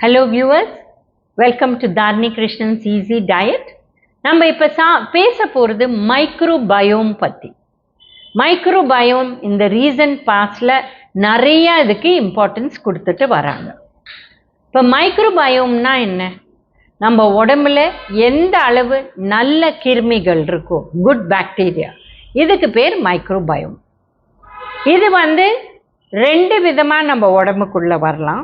Hello viewers welcome to Dharni Krishnan's easy diet நம்ம இப்போ சா பேச போகிறது மைக்ரோபயோம் பற்றி மைக்ரோபயோம் இந்த ரீசன்ட் பாஸ்டில் நிறைய இதுக்கு இம்பார்ட்டன்ஸ் கொடுத்துட்டு வராங்க. இப்போ மைக்ரோபயோம்னா என்ன? நம்ம உடம்புல எந்த அளவு நல்ல கிருமிகள் இருக்கோ குட் பாக்டீரியா இதுக்கு பேர் மைக்ரோபயோம் இது வந்து ரெண்டு விதமாக நம்ம உடம்புக்குள்ளே வரலாம்.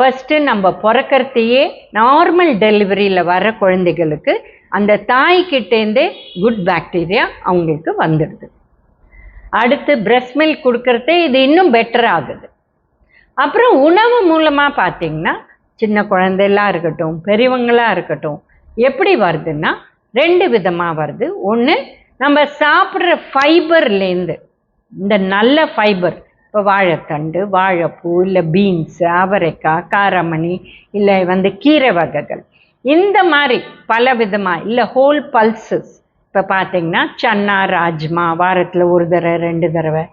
ஃபஸ்ட்டு நம்ம பிறக்கறதையே நார்மல் டெலிவரியில் வர குழந்தைகளுக்கு அந்த தாய்கிட்டேருந்தே குட் பாக்டீரியா அவங்களுக்கு வந்துடுது. அடுத்து பிரஸ்ட் மில்க் கொடுக்கறதே இது இன்னும் பெட்டர் ஆகுது. அப்புறம் உணவு மூலமாக பார்த்தீங்கன்னா சின்ன குழந்தைலாம் இருக்கட்டும் பெரியவங்களாக இருக்கட்டும் எப்படி வருதுன்னா ரெண்டு விதமாக வருது. ஒன்று நம்ம சாப்பிட்ற ஃபைபர்லேருந்து இந்த நல்ல ஃபைபர் இப்போ வாழைத்தண்டு வாழைப்பூ இல்லை பீன்ஸு அவரைக்காய் காரமணி இல்லை வந்து கீரை வகைகள். இந்த மாதிரி பல விதமாக இல்லை ஹோல் பல்சஸ் இப்போ பார்த்தீங்கன்னா சன்னா ராஜ்மா வாரத்தில் ஒரு தடவை ரெண்டு தடவை.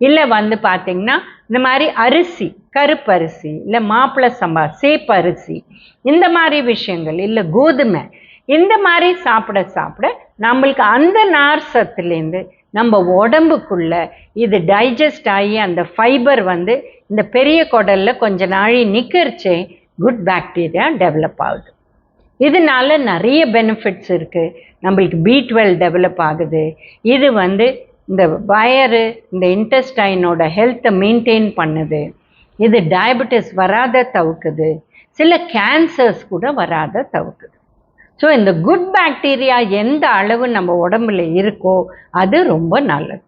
இல்லை வந்து பார்த்தீங்கன்னா இந்த மாதிரி அரிசி கருப்பரிசி இல்லை மாப்பிள்ளை சம்பா சேப்பரிசி இந்த மாதிரி விஷயங்கள் இல்லை கோதுமை இந்த மாதிரி சாப்பிட சாப்பிட நம்மளுக்கு அந்த நார் சத்துலேருந்து நம்ம உடம்புக்குள்ள இது டைஜஸ்ட் ஆகி அந்த ஃபைபர் வந்து இந்த பெரிய குடலில் கொஞ்ச நாழி நிற்கிறச்சே குட் பாக்டீரியா டெவலப் ஆகுது. இதனால நிறைய பெனிஃபிட்ஸ் இருக்குது நம்மளுக்கு பி டுவெல் டெவலப் ஆகுது. இது வந்து இந்த வயரு இந்த இன்டெஸ்டைனோட ஹெல்த்தை மெயின்டைன் பண்ணுது. இது டயபெட்டிஸ் வராத தவிர்க்குது. சில கேன்சர்ஸ் கூட வராத தவிர்க்குது. ஸோ இந்த குட் பாக்டீரியா எந்த அளவு நம்ம உடம்புல இருக்கோ அது ரொம்ப நல்லது.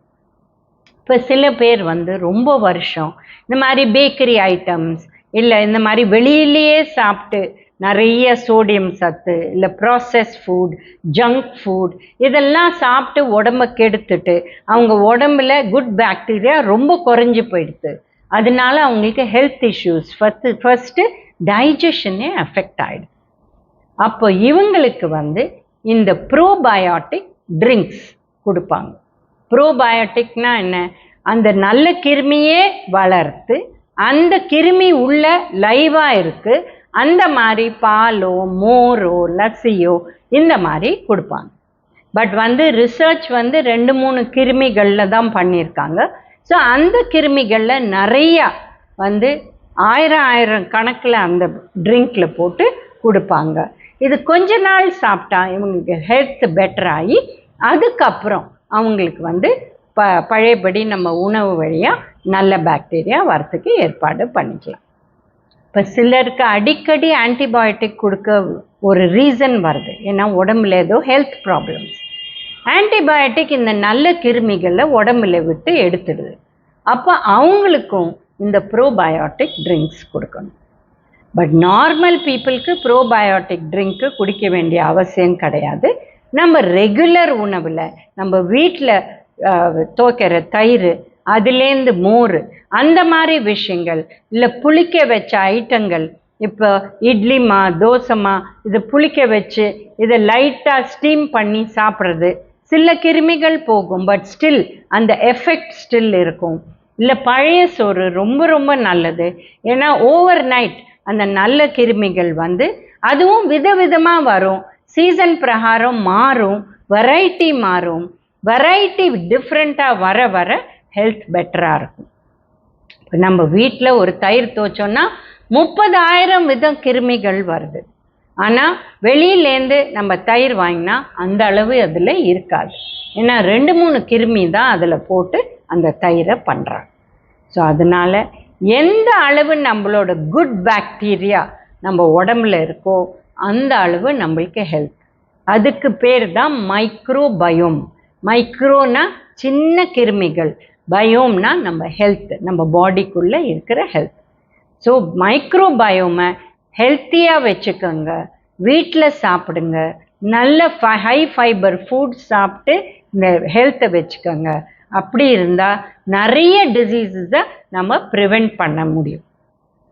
இப்போ சில பேர் வந்து ரொம்ப வருஷம் இந்த மாதிரி பேக்கரி ஐட்டம்ஸ் இல்லை இந்த மாதிரி வெளியிலேயே சாப்பிட்டு நிறைய சோடியம் சத்து இல்லை ப்ராசஸ் ஃபுட் ஜங்க் ஃபுட் இதெல்லாம் சாப்பிட்டு உடம்ப கெடுத்துட்டு அவங்க உடம்புல குட் பாக்டீரியா ரொம்ப குறைஞ்சி போயிடுது. அதனால அவங்களுக்கு ஹெல்த் இஷ்யூஸ் ஃபஸ்ட்டு ஃபஸ்ட்டு டைஜஷனே அஃபெக்ட் ஆகிடுது அப்போ இவங்களுக்கு வந்து இந்த ப்ரோபயோட்டிக் ட்ரிங்க்ஸ் கொடுப்பாங்க. ப்ரோபயோட்டிக்னா என்ன? அந்த நல்ல கிருமியே வளர்த்து அந்த கிருமி உள்ள லைவாக இருக்குது அந்த மாதிரி பாலோ மோரோ லஸ்ஸியோ இந்த மாதிரி கொடுப்பாங்க. பட் வந்து ரிசர்ச் வந்து ரெண்டு மூணு கிருமிகளில் தான் பண்ணியிருக்காங்க. ஸோ அந்த கிருமிகளில் நிறையா வந்து ஆயிரம் ஆயிரம் கணக்கில் அந்த ட்ரிங்க்கில் போட்டு கொடுப்பாங்க. இது கொஞ்ச நாள் சாப்பிட்டா இவங்களுக்கு ஹெல்த் பெட்டர் ஆகி அதுக்கப்புறம் அவங்களுக்கு வந்து ப பழையபடி நம்ம உணவு வழியாக நல்ல பாக்டீரியா வரத்துக்கு ஏற்பாடு பண்ணிக்கலாம். இப்போ சிலருக்கு அடிக்கடி ஆன்டிபயோட்டிக் கொடுக்க ஒரு ரீசன் வருது. ஏன்னா உடம்புல ஏதோ ஹெல்த் ப்ராப்ளம்ஸ் ஆன்டிபயோட்டிக் இந்த நல்ல கிருமிகளை உடம்புல விட்டு எடுத்துடுது. அப்போ அவங்களுக்கும் இந்த ப்ரோபயோட்டிக் ட்ரிங்க்ஸ் கொடுக்கணும். பட் நார்மல் பீப்புளுக்கு ப்ரோபயோட்டிக் ட்ரிங்க்கு குடிக்க வேண்டிய அவசியம் கிடையாது. நம்ம ரெகுலர் உணவில் நம்ம வீட்டில் துவைக்கிற தயிர் அதுலேருந்து மோர் அந்த மாதிரி விஷயங்கள் இல்லை புளிக்க வச்ச ஐட்டங்கள் இப்போ இட்லிமா தோசைமா இது புளிக்க வச்சு இதை லைட்டாக ஸ்டீம் பண்ணி சாப்பிட்றது சில கிருமிகள் போகும் பட் ஸ்டில் அந்த எஃபெக்ட் ஸ்டில் இருக்கும். இல்லை பழைய சோறு ரொம்ப ரொம்ப நல்லது. ஏன்னா ஓவர் நைட் அந்த நல்ல கிருமிகள் வந்து அதுவும் விதவிதமாக வரும். சீசன் பிரகாரம் மாறும் வெரைட்டி மாறும். வெரைட்டி டிஃப்ரெண்ட்டாக வர வர ஹெல்த் பெட்டராக இருக்கும். இப்போ நம்ம வீட்டில் ஒரு தயிர் தோச்சோன்னா முப்பதாயிரம் விதம் கிருமிகள் வருது. ஆனால் வெளியிலேருந்து நம்ம தயிர் வாங்கினா அந்த அளவு அதில் இருக்காது. ஏன்னா ரெண்டு மூணு கிருமி தான் அதில் போட்டு அந்த தயிரை பண்ணுறாங்க ஸோ அதனால் எந்த அளவு நம்மளோட குட் பாக்டீரியா நம்ம உடம்புல இருக்கோ அந்த அளவு நம்மளுக்கு ஹெல்த் அதுக்கு பேர் தான் மைக்ரோபயோம் மைக்ரோனா சின்ன கிருமிகள். பயோம்னா நம்ம ஹெல்த் நம்ம பாடிக்குள்ளே இருக்கிற ஹெல்த் ஸோ மைக்ரோபயோமை ஹெல்த்தியாக வச்சுக்கோங்க. வீட்டில் சாப்பிடுங்க. நல்ல ஃபை ஹை ஃபைபர் ஃபுட் சாப்பிட்டு இந்த ஹெல்த்தை வச்சுக்கோங்க. அப்படி இருந்தால் நிறைய டிசீஸஸை நம்ம ப்ரிவெண்ட் பண்ண முடியும்.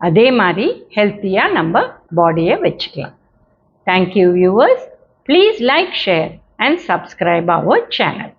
அதே மாதிரி ஹெல்த்தியாக நம்ம பாடியை வச்சுக்கலாம். Thank you viewers please like share and subscribe our channel